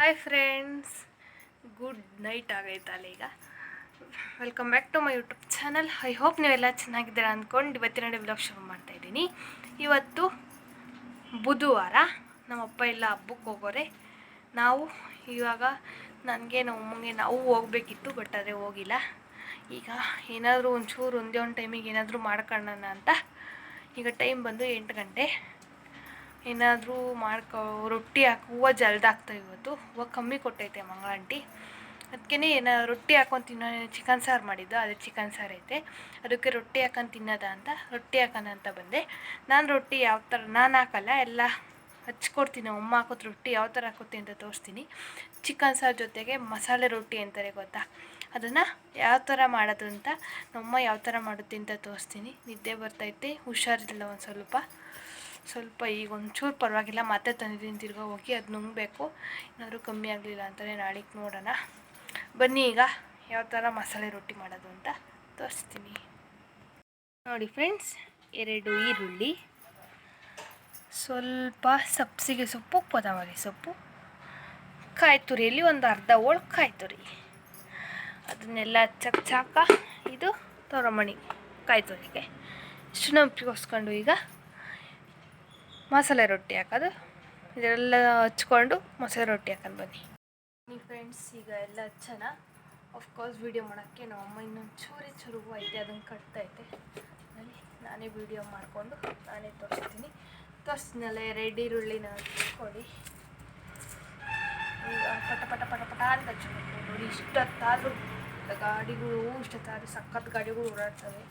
Hi friends good night ಆಗೈತಲ್ಲ ಈಗ. Welcome back to my YouTube channel I hope ನೀವೆಲ್ಲ ಚೆನ್ನಾಗಿದ್ದೀರಾ ಅಂದ್ಕೊಂಡು ಇವತ್ತಿನ ವ್ಲಾಗ್ ಶುರು ಮಾಡ್ತಾ ಇದ್ದೀನಿ. ಇವತ್ತು ಬುಧವಾರ ನಮ್ಮಪ್ಪ ಎಲ್ಲ ಹಬ್ಬಕ್ಕೆ ಹೋಗೋರೆ. ನಾವು ಇವಾಗ ನನಗೆ ನಮ್ಮ ಅಮ್ಮಂಗೆ ನಾವು ಹೋಗ್ಬೇಕಿತ್ತು ಬಟ್ ಆದರೆ ಹೋಗಿಲ್ಲ. ಈಗ ಏನಾದರೂ ಒಂಚೂರು ಒಂದೇ ಒಂದು ಟೈಮಿಗೆ ಏನಾದರೂ ಮಾಡ್ಕೊಳ್ಳೋಣ ಅಂತ. ಈಗ ಟೈಮ್ ಬಂದು ಎಂಟು ಗಂಟೆ. ಏನಾದರೂ ಮಾಡ್ಕೊ, ರೊಟ್ಟಿ ಹಾಕಿ ಹೂವು ಹಾಕ್ತಾ ಇವತ್ತು. ಹೂವು ಕಮ್ಮಿ ಕೊಟ್ಟೈತೆ ಮಂಗಳ ಆಂಟಿ. ಅದಕ್ಕೆ ಏನ, ರೊಟ್ಟಿ ಹಾಕೊಂಡು ತಿನ್ನೋ, ಚಿಕನ್ ಸಾರು ಮಾಡಿದ್ದು, ಅದು ಚಿಕನ್ ಸಾರು ಐತೆ. ಅದಕ್ಕೆ ರೊಟ್ಟಿ ಹಾಕೊಂಡು ತಿನ್ನೋದ ಅಂತ, ರೊಟ್ಟಿ ಹಾಕೋಣ ಅಂತ ಬಂದೆ. ನಾನು ರೊಟ್ಟಿ ಯಾವ ಥರ ನಾನು ಹಾಕಲ್ಲ, ಎಲ್ಲ ಹಚ್ಕೊಡ್ತೀನಿ. ಅಮ್ಮ ಹಾಕೋದು ರೊಟ್ಟಿ ಯಾವ ಥರ ಹಾಕುತ್ತೆ ಅಂತ ತೋರಿಸ್ತೀನಿ. ಚಿಕನ್ ಸಾರು ಜೊತೆಗೆ ಮಸಾಲೆ ರೊಟ್ಟಿ ಅಂತಾರೆ ಗೊತ್ತಾ? ಅದನ್ನು ಯಾವ ಥರ ಮಾಡೋದು ಅಂತ, ನಮ್ಮ ಯಾವ ಥರ ಮಾಡುತ್ತೆ ಅಂತ ತೋರಿಸ್ತೀನಿ. ನಿದ್ದೆ ಬರ್ತೈತೆ ಹುಷಾರಿಲ್ಲ ಒಂದು ಸ್ವಲ್ಪ. ಸ್ವಲ್ಪ ಈಗ ಒಂಚೂರು ಪರವಾಗಿಲ್ಲ, ಮತ್ತೆ ತಂದಿದ್ದೀನಿ. ತಿರ್ಗಾ ಹೋಗಿ ಅದು ನುಂಗಬೇಕು. ಏನಾದರೂ ಕಮ್ಮಿ ಆಗಲಿಲ್ಲ ಅಂತಲೇ ನಾಳೆಗೆ ನೋಡೋಣ. ಬನ್ನಿ ಈಗ ಯಾವ ಥರ ಮಸಾಲೆ ರೊಟ್ಟಿ ಮಾಡೋದು ಅಂತ ತೋರಿಸ್ತೀನಿ. ನೋಡಿ ಫ್ರೆಂಡ್ಸ್, ಎರಡು ಈರುಳ್ಳಿ, ಸ್ವಲ್ಪ ಸಬ್ಸಿಗೆ ಸೊಪ್ಪು, ಕೊತ್ತಂಬರಿ ಸೊಪ್ಪು, ಕಾಯಿ ತುರಿಯಲ್ಲಿ ಒಂದು ಅರ್ಧ ಹೋಳು ಕಾಯಿ ತುರಿ. ಅದನ್ನೆಲ್ಲ ಚಕ್ ಚಾಕ ಇದು ತೋರಮಣಿ ಕಾಯಿ ತುರಿಗೆ. ಇಷ್ಟು ನಂಬಿಕೆಗೋಸ್ಕೊಂಡು ಈಗ ಮಸಾಲೆ ರೊಟ್ಟಿ ಹಾಕೋದು. ಇದೆಲ್ಲ ಹಚ್ಕೊಂಡು ಮಸಾಲೆ ರೊಟ್ಟಿ ಹಾಕೊಂಡು ಬನ್ನಿ. ಬನ್ನಿ ಫ್ರೆಂಡ್ಸ್ ಈಗ ಎಲ್ಲ ಹಚ್ಚೋಣ ಆಫ್ಕೋರ್ಸ್ ವೀಡಿಯೋ ಮಾಡೋಕ್ಕೆ ನಮ್ಮ ಅಮ್ಮ ಇನ್ನೊಂದು ಚೂರಿ ಚುರುಗು ಐತೆ, ಅದನ್ನು ಕಟ್ತೈತೆ ಅಲ್ಲಿ ನಾನೇ ವೀಡಿಯೋ ಮಾಡಿಕೊಂಡು ನಾನೇ ತೋರಿಸ್ತೀನಿ. ತೋರಿಸ್ತೀನಲ್ಲ ರೆಡ್ ಈರುಳ್ಳಿನ ಹಚ್ಕೊಳ್ಳಿ ಪಟ ಪಟ ಪಟ ಪಟ ಅಂತ ಹಚ್ಕೊಳ್ತೀನಿ ನೋಡಿ, ಇಷ್ಟೊತ್ತಾದರೂ ಗಾಡಿಗಳು, ಇಷ್ಟೊತ್ತಾದರೂ ಸಖತ್ ಗಾಡಿಗಳು ಓಡಾಡ್ತವೆ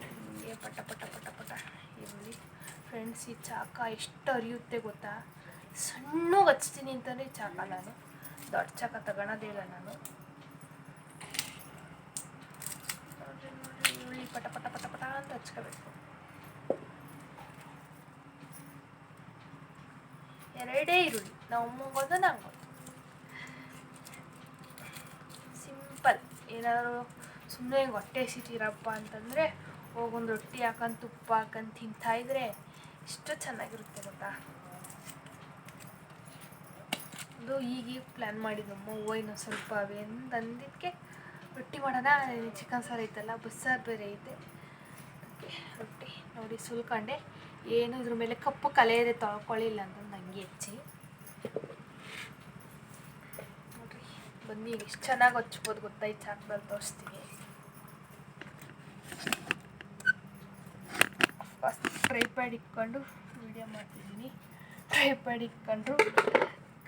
ಹಿಂಗೆ ಪಟ ಪಟ ಪಟ ಪಟ ಈರುಳ್ಳಿ ಈ ಚಾಕ ಎಷ್ಟು ಅರಿಯುತ್ತೆ ಗೊತ್ತಾ? ಸಣ್ಣಗೆ ಹಚ್ತೀನಿ ಅಂತಂದರೆ ಚಾಕ ನಾನು. ದೊಡ್ಡ ಚಾಕ ತಗೊಳೋದಿಲ್ಲ ನಾನು. ನೋಡ್ರಿ ನೋಡ್ರಿ ಈರುಳ್ಳಿ ಪಟ ಪಟ ಪಟ ಪಟ ಅಂತ ಹಚ್ಕೋಬೇಕು. ಎರಡೇ ಈರುಳ್ಳಿ. ನಾವು ಮುಗೋದು ನಂಗೆ ಸಿಂಪಲ್. ಏನಾದ್ರು ಸುಮ್ಮನೆ ಹೊಟ್ಟೆ ಸಿಟಿರಪ್ಪ ಅಂತಂದರೆ ಹೋಗೊಂದು ರೊಟ್ಟಿ ಹಾಕೊಂಡು ತುಪ್ಪ ಹಾಕೊಂಡು ತಿಂತಾ ಇದ್ರೆ ಎಷ್ಟು ಚೆನ್ನಾಗಿರುತ್ತೆ ಗೊತ್ತಾ? ಅದು ಈಗ ಪ್ಲ್ಯಾನ್ ಮಾಡಿದಮ್ಮ ಹೂವು ಇನ್ನೊಂದು ಸ್ವಲ್ಪ ಅವೆ ಅಂತ ರೊಟ್ಟಿ ಮಾಡೋಣ. ಚಿಕನ್ ಸಾರು ಐತಲ್ಲ, ಬಸ್ಸಾರು ಬೇರೆ ಐತೆ. ಅದಕ್ಕೆ ರೊಟ್ಟಿ ನೋಡಿ ಸುಲ್ಕೊಂಡೆ. ಏನು ಇದ್ರ ಮೇಲೆ ಕಪ್ಪು ಕಲೆ ಇದೆ ತೊಳ್ಕೊಳ್ಳಿಲ್ಲ ಅಂತ ಹಂಗೆ ಹೆಚ್ಚಿ. ನೋಡ್ರಿ, ಬನ್ನಿ ಈಗ ಎಷ್ಟು ಚೆನ್ನಾಗಿ ಹಚ್ಬೋದು ಗೊತ್ತಾ ಈ ಚಾಕ್ದಲ್ಲಿ ತೋರಿಸ್ತೀನಿ. ಫಸ್ಟ್ ಟ್ರೈ ಪ್ಯಾಡ್ ಇಟ್ಕೊಂಡು ವಿಡಿಯೋ ಮಾಡ್ತಿದ್ದೀನಿ. ಟ್ರೈ ಪ್ಯಾಡ್ ಇಟ್ಕೊಂಡ್ರು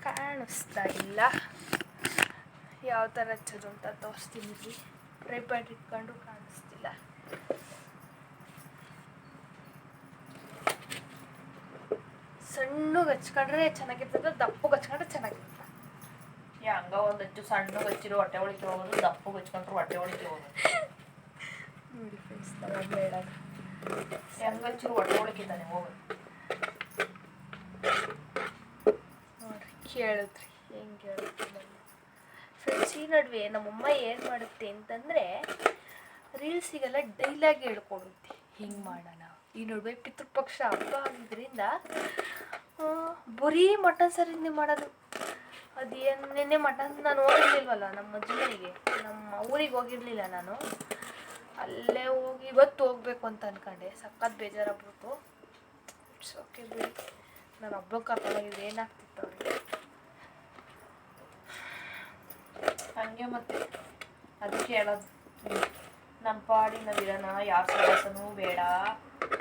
ಕಾಣಿಸ್ತಾ ಇಲ್ಲ. ಯಾವ ಥರ ಹಚ್ಚೋದು ಅಂತ ತೋರಿಸ್ತೀನಿ ಇಲ್ಲಿ. ಟ್ರೈ ಪ್ಯಾಡ್ ಇಟ್ಕೊಂಡು ಕಾಣಿಸ್ತಿಲ್ಲ. ಸಣ್ಣಗೆ ಹಚ್ಕೊಂಡ್ರೆ ಚೆನ್ನಾಗಿರ್ತದೆ ದಪ್ಪಗೆ ಹಚ್ಕೊಂಡ್ರೆ ಚೆನ್ನಾಗಿರ್ತದೆ. ಹಂಗ ಒಂದ್ ಹಚ್ಚು ಸಣ್ಣ ಹಚ್ಚಿರೋ ಹೊಟ್ಟೆ ಒಳಗೆ ಹೋಗೋದು ದಪ್ಪಗೆ ಹಚ್ಕೊಂಡ್ರು ಹೊಟ್ಟೆ ಒಳಗೆ ಹೋಗೋದು ನೋಡಿ ಫ್ರೆಂಡ್ಸ್ ನಮ್ಮ ಬೇಡ ಹೆಂಗ ಹಚ್ಚಿರು ಹೊಟ್ಟೆ ಒಳಗೆ ತಾನೆ ಹೋಗೋದು ನೋಡ್ರಿ ಕೇಳಿದ್ರಿ ಹೆಂಗೆ ಫ್ರೆಂಡ್ಸ್ ಈ ನಡುವೆ ನಮ್ಮಮ್ಮ ಏನು ಮಾಡುತ್ತೆ ಅಂತಂದರೆ ರೀಲ್ಸಿಗೆಲ್ಲ ಡೈಲಾಗ್ ಹೇಳ್ಕೊಡುತ್ತೆ. ಹಿಂಗೆ ಮಾಡೋಣ? ಈ ನಡುವೆ ಪಿತೃಪಕ್ಷ ಹಬ್ಬ ಆಗಿದ್ರಿಂದ ಆ, ಬರೀ ಮಟನ್ ನೀವು ಮಾಡೋದು. ಅದು ಏನು ನಿನ್ನೆ ಮಟನ್ ನಾನು ಹೋಗಿರ್ಲಿಲ್ವಲ್ಲ ನಮ್ಮ ಅಜ್ಜಿ ನಮ್ಮ ಊರಿಗೆ ಹೋಗಿರಲಿಲ್ಲ ನಾನು. ಅಲ್ಲೇ ಹೋಗಿ ಇವತ್ತು ಹೋಗ್ಬೇಕು ಅಂತ ಅನ್ಕೊಂಡೆ. ಸಖತ್ ಬೇಜಾರಾಗ್ಬಿಟ್ಟು ಇಟ್ಸ್ ಓಕೆ ಬಿಡಿ. ನಾನು ಹಬ್ಬಕ್ಕೆ ಕರ್ಕೊಂಡೋಗಿದ್ರೆ ಏನಾಗ್ತಿತ್ತು ಅವ್ರಿಗೆ ಹಂಗೆ ಮತ್ತೆ ಅದಕ್ಕೆ ಹೇಳೋದು. ನಮ್ಮ ಪಾಡಿ ನಾವಿರೋಣ ಯಾವ ಕೆಲಸನೂ ಬೇಡ.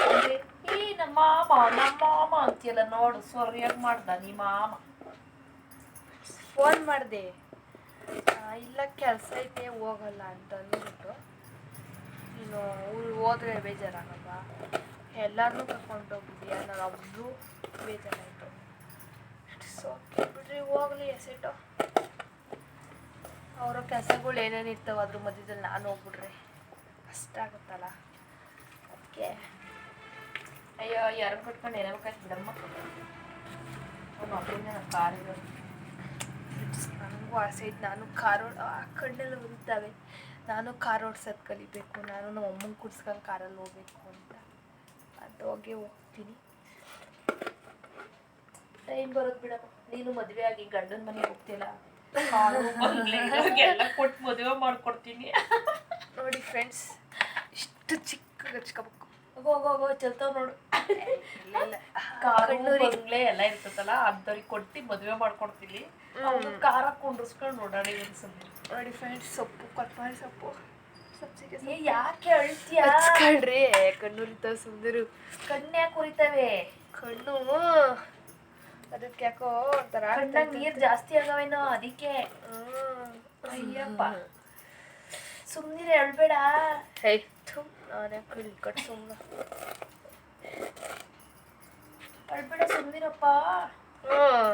ಅಂದ್ರೆ ಈ ನಮ್ಮ ಮಾಮ ನಮ್ಮ ಮಾಮ ಅಂತೀಯಲ್ಲ ನೋಡು ಸೊರ್ಯಾಗಿ ಮಾಡ್ದ ನೀ ಮಾಮ. ಫೋನ್ ಮಾಡಿದೆ. ಇಲ್ಲ ಕೆಲಸ ಐತೆ ಹೋಗಲ್ಲ ಅಂತ ಅಂದ್ಬಿಟ್ಟು. ಊರಿಗೆ ಹೋದ್ರೆ ಬೇಜಾರಾಗಲ್ವಾ? ಎಲ್ಲರನ್ನೂ ಕರ್ಕೊಂಡು ಹೋಗಿದ್ಯಾ ನಾನು ಒಬ್ಬರು ಬೇಜಾರಾಯಿತು. ಓಕೆ ಬಿಡ್ರಿ, ಹೋಗ್ಲಿ ಎಸೆಟು ಅವರ ಕೆಲಸಗಳು ಏನೇನು ಇರ್ತಾವೆ ಅದ್ರ ಮಧ್ಯದಲ್ಲಿ ನಾನು ಹೋಗ್ಬಿಡ್ರಿ. ಕಷ್ಟ ಆಗುತ್ತಲ್ಲ? ಅಯ್ಯೋ ಯಾರು ಕಟ್ಕೊಂಡು ಏನಾಗಬೇಕಾಯ್ತು ಬಿಡಮ್ಮ. ಅವ್ನು ಒಬ್ಬರಿಂದ ನನ್ನ ನನಗೂ ಆಸೆ ಇತ್ತು ನಾನು ಕಾರು ಆ ಕಣ್ಣೆಲ್ಲ ಉರಿತಾವೆ. ನಾನು ಕಾರ್ ಓಡ್ಸೋದು ಕಲಿಬೇಕು ನಾನು ನಮ್ಮ ಅಮ್ಮನ ಕುಡ್ಸ್ಕೊಂಡು ಕಾರಲ್ಲಿ ಹೋಗ್ಬೇಕು ಅಂತ. ಅದು ಹೋಗಿ ಹೋಗ್ತೀನಿ. ಟೈಮ್ ಬರೋದು ಬಿಡಪ್ಪ. ನೀನು ಮದುವೆ ಆಗಿ ಗಂಡನ ಮನೆಗೆ ಹೋಗ್ತಿಲ್ಲ ಕೊಟ್ಟು ಮದುವೆ ಮಾಡ್ಕೊಡ್ತೀನಿ. ನೋಡಿ ಫ್ರೆಂಡ್ಸ್ ಇಷ್ಟು ಚಿಕ್ಕ ಹಚ್ಕೋಬೇಕು ಹೋಗೋ ಹೋಗೋ ಚಲ್ತಾವ್ ನೋಡು. ಇಲ್ಲ. ಇಲ್ಲ ಕಾರು ಕಣ್ಣೂರಿ. ಬಂಗ್ಲೆ ಎಲ್ಲ ಇರ್ತದಲ್ಲ ಅಂಥವ್ರಿಗೆ ಕೊಟ್ಟು ಮದುವೆ ಮಾಡ್ಕೊಡ್ತೀನಿ. ಅವ್ನು ಕಾರ ಕುಂಡ್ರಸ್ಕೊಂಡು ನೋಡೋಣ ಅನ್ಸುತ್ತೆ ನೋಡಿ ಫ್ರೆಂಡ್ಸ್ ಸೊಪ್ಪು ಕೊತ್ತಂಬರಿ ಸೊಪ್ಪು. ಸಬ್ಸಿಗೆ ಏ ಯಾಕೆ ಅಳ್ತೀಯ ಹಚ್ಕೊಳ್ರಿ ಕಣ್ಣೂರಿತ ಸುಂದರು. ಕನ್ಯಾಕ್ ಉರಿತವೆ? ಕಣ್ಣು ಅದಕ್ಕೆ ಯಾಕೋ ಒಂಥರ ಕಣ್ಣಾಗ ನೀರ್ ಜಾಸ್ತಿ ಆಗವೇನೋ ಅದಕ್ಕೆ? ಅಯ್ಯಪ್ಪ. ಸುಮ್ಮನೆ ಅಳ್ಬೇಡ ಹೇ. ನಾನು ಕಳ್ಳಿ ಕಟ್ ಸುಮ್ಮನೆ ಅಳ್ಬೇಡ ಸುಮ್ನಿರಪ್ಪ.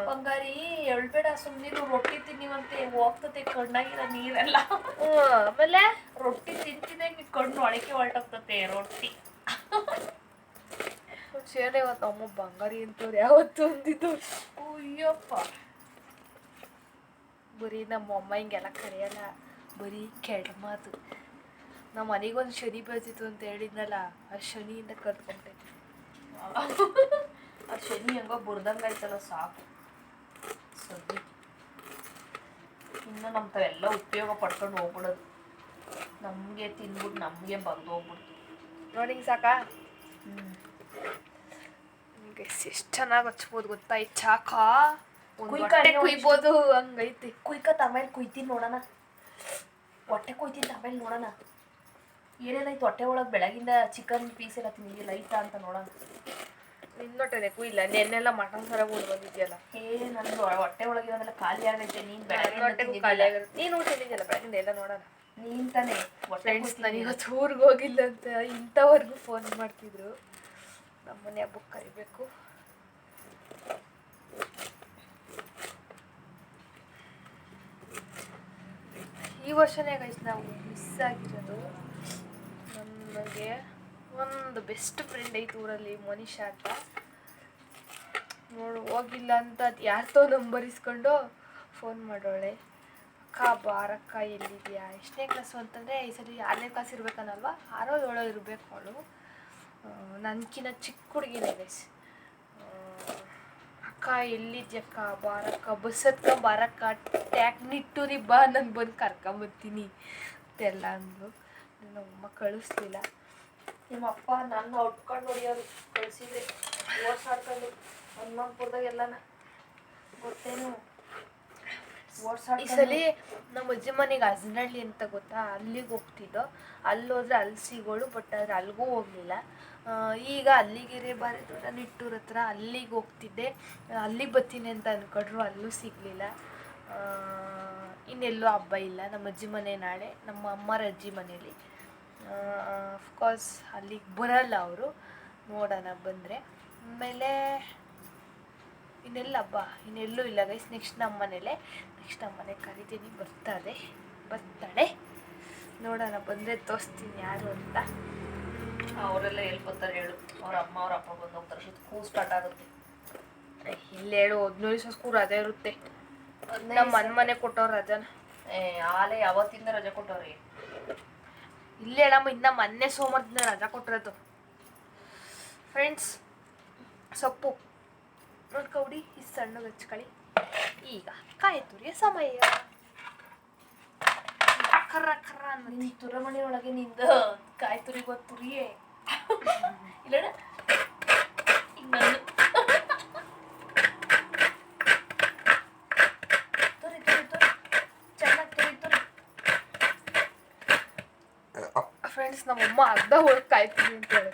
ಬಂಗಾರಿ ಎಳ್ಬೇಡ ಸುಮ್ನಿರು ರೊಟ್ಟಿ ತಿನ್ನಿವಂತೆ. ಹೋಗ್ತತೆ ಕಣ್ಣಾಗಿರ ನೀರೆಲ್ಲ. ಆಮೇಲೆ? ರೊಟ್ಟಿ ತಿಂತಿದಂಗೆ ಕಣ್ಣು ಒಳಕೆ ಹೊರಟೋಗ್ತತೆ ರೊಟ್ಟಿ. ಸೇನೆ ಇವತ್ತು ಅಮ್ಮ ಬಂಗಾರಿ ಅಂತವ್ರು ಯಾವತ್ತು ಅಂದಿದ್ದು? ಅಯ್ಯಪ್ಪ. ಬರೀ ನಮ್ಮ ಅಮ್ಮ ಹಿಂಗೆಲ್ಲ ಕರೆಯಲ್ಲ ಬರೀ ಕೆಡ್ ಮಾತು ನಮ್ಮ ಮನೆಗೊಂದು ಶನಿ ಬರ್ತಿತ್ತು ಅಂತ ಹೇಳಿದ್ನಲ್ಲ ಆ ಶನಿಯಿಂದ ಕಲ್ತ್ಕೊಂಬಿಟ್ಟೈತಿ ಆ ಶನಿ ಹೆಂಗೋ ಬುರ್ದಂಗಾಯ್ತಲ್ಲ ಸಾಕು. ಸದ್ಯ ಇನ್ನು ನಮ್ಮ ತಾವೆಲ್ಲ ಉಪಯೋಗ ಪಡ್ಕೊಂಡು ಹೋಗ್ಬಿಡೋದು. ನಮಗೆ ತಿನ್ಬಿಟ್ಟು ನಮಗೆ ಬಂದು ಹೋಗ್ಬಿಡ್ತು. ನೋಡಿ ಸಾಕಾ? ಹ್ಞೂ ನಿಮಗೆ ಎಷ್ಟು ಚೆನ್ನಾಗಿ ಹಚ್ಬೋದು ಗೊತ್ತಾ? ಈ ಚಾಕ ಕುಯ್ಬೋದು ಹಂಗೈತಿ. ಕುಯ್ಕ ಆಮೇಲೆ ಕುಯ್ತೀನಿ ನೋಡೋಣ. ಹೊಟ್ಟೆ ಕುಯ್ತೀನಿ ಆಮೇಲೆ ನೋಡೋಣ. ಏನೇನಾಯ್ತು? ಹೊಟ್ಟೆ ಒಳಗೆ ಬೆಳಗಿಂದ ಚಿಕನ್ ಪೀಸ್ ಎಲ್ಲ ತಿಂದಿಲ್ಲ ಐತಾ ಅಂತ ನೋಡೋಣ. ನಿನ್ನೊಟ್ಟೆನೆ ಕುಯ್ಲ ನೆನ್ನೆಲ್ಲ ಮಟನ್ ಸರ ಉಂಡು ಬಂದಿದ್ಯಲ್ಲ. ಏ ನಂದು ಹೊಟ್ಟೆ ಒಳಗಿರೋದೆಲ್ಲ ಖಾಲಿ ಆಗೈತೆ. ನೀನ್ ಬೆಳಗ್ಗೆ ಖಾಲಿ ಆಗಿರುತ್ತೆ ನೀನು ಊಟ ತಿಂದಿದ್ಯಲ್ಲ ಬೆಳಗ್ಗೆ ಎಲ್ಲ ನೋಡೋಣ? ನೀನ್ ತಾನೇ ಫ್ರೆಂಡ್ಸ್ ನಾನು. ಇವತ್ತು ಊರಿಗೆ ಹೋಗಿಲ್ಲ ಅಂತ ಇಂಥವರೆಗೂ ಫೋನ್ ಮಾಡ್ತಿದ್ರು. ನಮ್ಮನೆ ಹಬ್ಬಕ್ಕೆ ಕರಿಬೇಕು. ಈ ವರ್ಷನೇ ಗೈಸ್ ನಾವು ಮಿಸ್ ಆಗಿರೋದು ನನಗೆ ಒಂದು ಬೆಸ್ಟ್ ಫ್ರೆಂಡ್ ಐತೆ ಊರಲ್ಲಿ ಮನೀಷಾ ಅಂತ. ನೋಡು, ಹೋಗಿಲ್ಲ ಅಂತ ಯಾರ್ತೋ ನಂಬರ್ ಇಸ್ಕೊಂಡು ಫೋನ್ ಮಾಡೋಳೆ. ಅಕ್ಕ ಬಾರಕ್ಕ ಎಲ್ಲಿದೆಯಾ? ಎಷ್ಟನೇ ಕ್ಲಾಸು ಅಂತಂದರೆ ಈ ಸರಿ ಆರನೇ ಕ್ಲಾಸ್ ಇರ್ಬೇಕನ್ನಲ್ವಾ ಆರೋ ಏಳೋ ಇರಬೇಕು ಅವಳು. ನನ್ಕಿನ ಚಿಕ್ಕ ಹುಡುಗಿನೇ ಗೈಸ್ ಅಕ್ಕ ಎಲ್ಲಿದ್ಯಕ್ಕ ಬಾರಕ್ಕ ಬಸ್ ಹತ್ಕ ಬಾರಕ್ಕ ಟ್ಯಾಕ್ ನಿಟ್ಟೂರಿ ಬಾ ನಾನು ಬಂದು ಕರ್ಕೊಂಬರ್ತೀನಿ ಅಂತೆಲ್ಲ ಅಂದ್ರು ಅಮ್ಮ ಕಳಿಸ್ಲಿಲ್ಲ. ನಿಮ್ಮ ಅಪ್ಪ ನನ್ನ ಹುಟ್ಕೊಂಡು ಹೊಡಿಯೋರು ಕಳಿಸಿದ್ರಿ ಓಡ್ಸಾಡ್ಕೊಂಡು ಹನುಮಂತಪುರದಾಗ ಎಲ್ಲನ. ಗೊತ್ತೇನು? ಈ ಸಲ ನಮ್ಮ ಅಜ್ಜಿ ಮನೆಗೆ ಅಜನಹಳ್ಳಿ ಅಂತ ಗೊತ್ತಾ? ಅಲ್ಲಿಗೆ ಹೋಗ್ತಿದ್ದೋ ಅಲ್ಲಿ ಹೋದ್ರೆ ಅಲ್ಲಿ ಸಿಗೋಳು ಬಟ್ ಆದ್ರೆ ಅಲ್ಲಿಗೂ ಹೋಗಲಿಲ್ಲ. ಈಗ ಅಲ್ಲಿಗೆರೆ ಬಾರಿ ದೊಡ್ಡ ನಿಟ್ಟೂರ್ ಹತ್ರ ಅಲ್ಲಿಗೆ ಹೋಗ್ತಿದ್ದೆ. ಅಲ್ಲಿಗೆ ಬರ್ತೀನಿ ಅಂತ ಅನ್ಕೊಂಡ್ರು ಅಲ್ಲೂ ಸಿಗಲಿಲ್ಲ. ಇನ್ನೆಲ್ಲೂ ಹಬ್ಬ ಇಲ್ಲ. ನಮ್ಮ ಅಜ್ಜಿ ಮನೆ ನಾಳೆ ನಮ್ಮ ಅಮ್ಮರ ಅಜ್ಜಿ ಮನೇಲಿ. ಅಫ್ಕೋರ್ಸ್ ಅಲ್ಲಿಗೆ ಬರಲ್ಲ ಅವರು. ನೋಡೋಣ ಬಂದರೆ. ಆಮೇಲೆ ಇನ್ನೆಲ್ಲ ಹಬ್ಬ ಇನ್ನೆಲ್ಲೂ ಇಲ್ಲ ಗೈಸ್ ನೆಕ್ಸ್ಟ್ ನಮ್ಮ ಮನೇಲೆ ನೆಕ್ಸ್ಟ್ ನಮ್ಮ ಮನೆ ಕರಿತೀನಿ. ಬರ್ತಾರೆ ಬರ್ತಾಳೆ. ನೋಡೋಣ ಬಂದರೆ ತೋರಿಸ್ತೀನಿ ಯಾರು ಅಂತ. ಅವರೆಲ್ಲ ಎಲ್ಲಿ ಬರ್ತಾರೆ ಹೇಳು. ಅವ್ರ ಅಮ್ಮ ಅವ್ರ ಅಪ್ಪ ಬಂದು ಹೋಗ್ತಾರೆ. ಕೂ ಸ್ಟಾರ್ಟ್ ಆಗುತ್ತೆ. ಇಲ್ಲಿ ಹೇಳು ಹದಿನೈದು ದಿವಸ ಸ್ಕೂಲ್ ರಜೆ ಇರುತ್ತೆ. ನಮ್ಮ ಮನೆ ಮನೆ ಕೊಟ್ಟವ್ರು ರಜಾನ. ಏ ಆಲೆ ಯಾವತ್ತಿಂದ ರಜೆ ಕೊಟ್ಟವ್ರಿ? ಇಲ್ಲಿ ಹೇಳಮ್ಮ ಇನ್ನ ಮೊನ್ನೆ ಸೋಮವಾರದಿಂದ ರಜಾ ಕೊಟ್ಟಿರೋದು. ಫ್ರೆಂಡ್ಸ್ ಸೊಪ್ಪು. ನೋಡ್ಕೌಡಿ ಈ ಸಣ್ಣ ಹಚ್ಕೊಳ್ಳಿ. ಈಗ ಕಾಯಿ ತುರಿಯ ಸಮಯ. ಕರ್ರ ಕರ್ರ ಅನ್ನೋದು. ತುರಮಣಿಯೊಳಗೆ ನಿಂದ ಕಾಯಿ ತುರಿ ಗೊತ್ತು ತುರಿಯೇ. ಇಲ್ಲ ಈಗ ನನ್ನ ತುರಿ ತುರಿ ತುರಿ ಚೆನ್ನಾಗಿ ತುರಿ ತುರಿ ಫ್ರೆಂಡ್ಸ್ ನಮ್ಮಮ್ಮ ಅರ್ಧ ಹೋಗಿ ಕಾಯ್ತೀನಿ ಅಂತ ಹೇಳಿ.